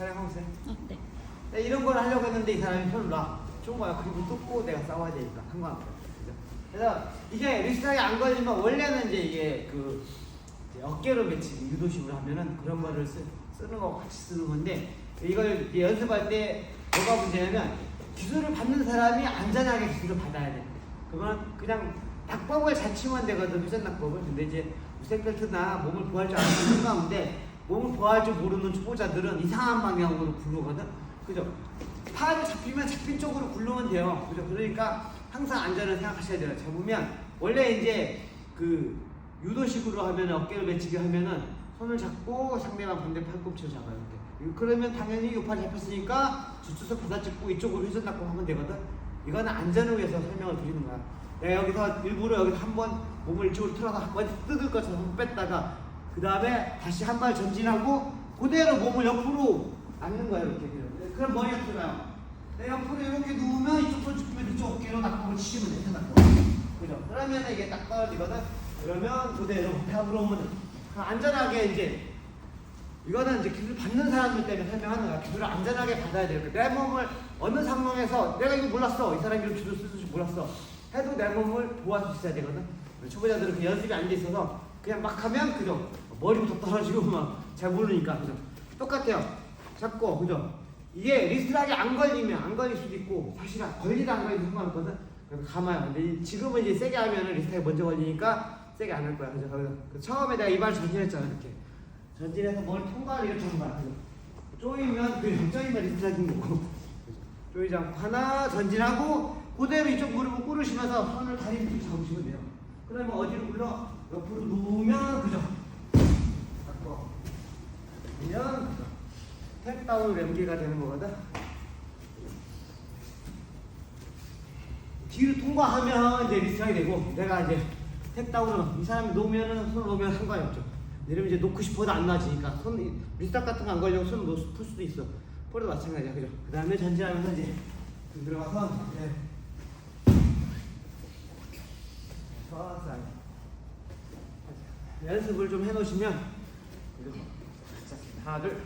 촬영하세요. 어, 네. 네, 이런 걸 하려고 했는데 이 사람이 손을 놔. 좋은 거야. 그리고 뜯고 내가 싸워야 되니까 상관없어. 그죠? 그래서 이게 리스트하게 안 걸리면 원래는 이제 이게 그 이제 어깨로 매치기 유도식으로 하면은 그런 거를 쓰, 쓰는 거 같이 쓰는 건데 이걸 이제 연습할 때 뭐가 문제냐면 기술을 받는 사람이 안전하게 기술을 받아야 돼. 그건 그냥 낙법을 잘 치면 되거든 회전 낙법을. 근데 이제 우생벨트나 몸을 보호할 줄 아는 분 가운데 몸을 보호할 줄 모르는 초보자들은 이상한 방향으로 굴르거든. 그죠? 팔을 잡히면 잡힌 쪽으로 굴르면 돼요. 그죠? 그러니까 항상 안전을 생각하셔야 돼요. 잡으면 원래 이제 그 유도식으로 하면 어깨를 매치기 하면은 손을 잡고 상대방 반대 팔꿈치를 잡아요. 이렇게. 그러면 당연히 요팔 잡혔으니까 주투서 받아찍고 이쪽으로 회전 닦고 하면 되거든. 이거는 안전을 위해서 설명을 드리는 거야. 내가 여기서 일부러 여기서 한번 몸을 이쪽으로 틀어서 한번 뜯을 것처럼 뺐다가 그 다음에 다시 한 발 전진하고 그대로 몸을 옆으로 앉는 거야 이렇게. 그럼 머리 옆으로 나요. 내 옆으로 이렇게 누우면 이쪽 손 짚으면 이쪽 어깨로 낙법을 치시면 돼. 낙법. 그죠? 그러면 이게 딱 떨어지거든. 그러면 그대로 탑으로 오면 돼. 안전하게 이제 이거는 이제 기술 받는 사람들 때문에 설명하는 거야. 기술을 안전하게 받아야 돼요. 내 몸을 어느 상황에서 내가 이거 몰랐어. 이 사람이 이런 기술 쓸 줄 몰랐어. 해도 내 몸을 있어야 되거든. 초보자들은 그 연습이 안 돼 있어서 그냥 막 하면 그죠. 머리부터 떨어지고 막 잘 모르니까 그죠. 똑같아요. 잡고 그죠. 이게 리스트락이 안 걸리면 안 걸릴 수도 있고 사실 걸리다 안 걸리도 상관없거든. 그래서 감아요. 근데 지금은 이제 세게 하면은 리스트락이 먼저 걸리니까 세게 안 할 거야. 그죠. 그래서 처음에 내가 이발 전진했잖아 이렇게. 전진해서 뭘 통과를 이렇게 하는 거야. 그죠? 쪼이면 그 쪼이면 리스트락인 거고. 쪼이지 않고 하나 전진하고 그대로 이쪽 무릎을 꿇으시면서 손을 다리 밑으로 잡으시면 돼요. 그러면 어디로 굴러? 옆으로 누우면 그죠? 잡고 그러면 그죠? 탭다운 연기가 되는 거거든. 뒤로 통과하면 이제 리스트락이 되고 내가 이제 탭다운을 이 사람이 놓으면은 손을 놓으면 상관이 없죠. 이러면 이제 놓고 싶어도 안 놔지니까 손 리스트락 같은 거 안 걸려고 손을 놓- 풀 수도 있어. 폴도 마찬가지야, 그죠? 그 다음에 전진하면서 이제 들어가서 이제 서서 연습을 좀 해놓으시면? 하나 둘